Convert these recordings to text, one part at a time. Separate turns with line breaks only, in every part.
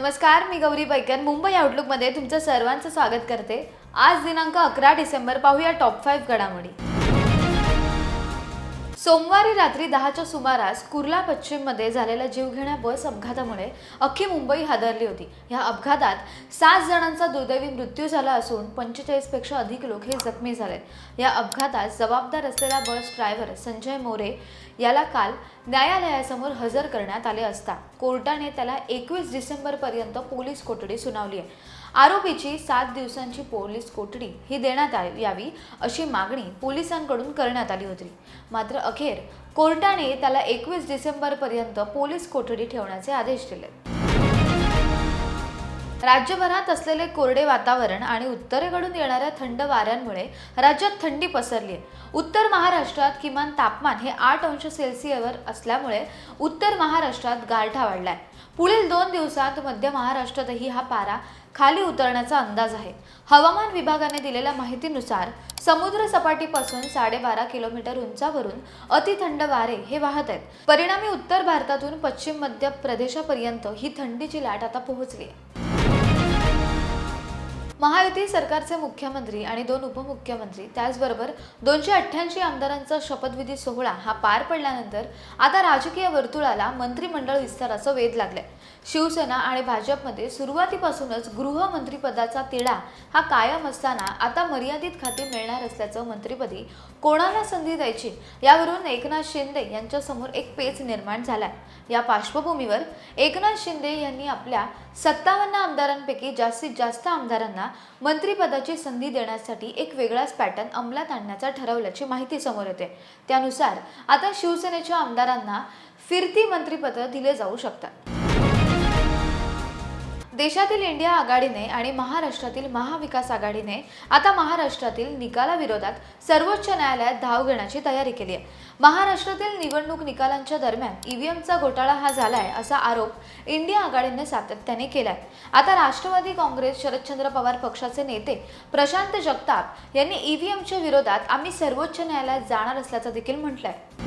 नमस्कार मी गौरी बैकन मुंबई आउटलुकमध्ये तुमचं सर्वांचं स्वागत करते. आज दिनांक अकरा डिसेंबर पाहूया टॉप फाईव्ह घडामोडी. सोमवारी रात्री दहाच्या सुमारास कुर्ला पश्चिममध्ये झालेल्या जीवघेण्या बस अपघातामुळे अख्खी मुंबई हादरली होती. या अपघातात सात जणांचा दुर्दैवी मृत्यू झाला असून पंचेचाळीसपेक्षा अधिक लोक हे जखमी झालेत. या अपघातात जबाबदार असलेला बस ड्रायव्हर संजय मोरे याला काल न्यायालयासमोर हजर करण्यात आले असता. कोर्टाने त्याला एकवीस डिसेंबरपर्यंत पोलीस कोठडी सुनावली आहे. आरोपीची सात दिवसांची पोलीस कोठडी ही देण्यात आ- यावी अशी मागणी पोलिसांकडून करण्यात आली होती. मात्र अखेर कोर्टाने त्याला एकवीस डिसेंबरपर्यंत पोलीस कोठडी ठेवण्याचे आदेश दिले. राज्यभरात असलेले कोरडे वातावरण आणि उत्तरेकडून येणाऱ्या थंड वाऱ्यांमुळे राज्यात थंडी पसरली आहे. उत्तर महाराष्ट्रात किमान तापमान हे आठ अंश सेल्सिअसवर असल्यामुळे उत्तर महाराष्ट्रात गारठा वाढलाय. पुढील दोन दिवसात मध्य महाराष्ट्रातही हा पारा खाली उतरण्याचा अंदाज आहे. हवामान विभागाने दिलेल्या माहितीनुसार समुद्र सपाटीपासून साडेबारा किलोमीटर उंचावरून अतिथंड वारे हे वाहत आहेत. परिणामी उत्तर भारतातून पश्चिम मध्य प्रदेशापर्यंत ही थंडीची लाट आता पोहोचली आहे. महायुती सरकारचे मुख्यमंत्री आणि दोन उपमुख्यमंत्री. त्याचबरोबर दोनशे अठ्ठ्याऐंशी आमदारांचा शपथविधी सोहळा हा पार पडल्यानंतर आता राजकीय वर्तुळाला मंत्रिमंडळ विस्ताराचा वेध लागलाय. शिवसेना आणि भाजपमध्ये सुरुवातीपासूनच गृहमंत्रीपदाचा तिढा हा कायम असताना आता मर्यादित खाते मिळणार असल्याचं मंत्रीपदी कोणाला संधी द्यायची? यावरून एकनाथ शिंदे यांच्यासमोर एक पेच निर्माण झालाय. या पार्श्वभूमीवर एकनाथ शिंदे यांनी आपल्या सत्तावन्न आमदारांपैकी जास्तीत जास्त आमदारांना मंत्रिपदाची संधी देण्यासाठी एक वेगळाच पॅटर्न अंमलात आणण्याचा ठरवल्याची माहिती समोर येते. त्यानुसार आता शिवसेनेच्या आमदारांना फिरती मंत्रिपदं दिले जाऊ शकतात. देशातील इंडिया आघाडीने आणि महाराष्ट्रातील महाविकास आघाडीने आता महाराष्ट्रातील निकालाविरोधात सर्वोच्च न्यायालयात धाव घेण्याची तयारी केली आहे. महाराष्ट्रातील निवडणूक निकालांच्या दरम्यान ईव्हीएमचा घोटाळा हा झालाय असा आरोप इंडिया आघाडीने सातत्याने केलाय. आता राष्ट्रवादी काँग्रेस शरदचंद्र पवार पक्षाचे नेते प्रशांत जगताप यांनी ईव्हीएमच्या विरोधात आम्ही सर्वोच्च न्यायालयात जाणार असल्याचं देखील म्हटलंय.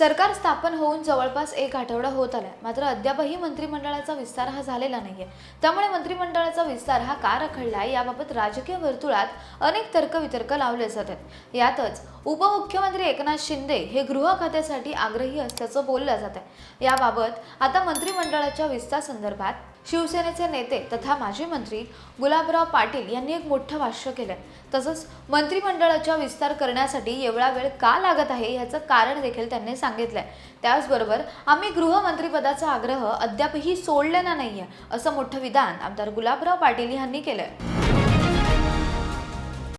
सरकार स्थापन होऊन जवळपास एक आठवडा होत आला मात्र अद्यापही मंत्रिमंडळाचा विस्तार हा झालेला नाहीये. त्यामुळे मंत्रिमंडळाचा विस्तार हा का रखडलाय याबाबत राजकीय वर्तुळात अनेक तर्कवितर्क लावले जात आहेत यातच उपमुख्यमंत्री एकनाथ शिंदे हे गृह खात्यासाठी आग्रही असल्याचं बोललं जात आहे याबाबत आता मंत्रिमंडळाच्या विस्तार संदर्भात शिवसेनेचे नेते तथा माजी मंत्री गुलाबराव पाटील यांनी एक मोठं भाष्य केलं तसंच मंत्रिमंडळाचा विस्तार करण्यासाठी एवढा वेळ का लागत आहे याचं कारण देखील त्यांनी सांगितलंय. त्याचबरोबर आम्ही गृहमंत्रीपदाचा आग्रह अद्यापही सोडलेला नाहीये असं मोठं विधान आमदार गुलाबराव पाटील यांनी केलंय.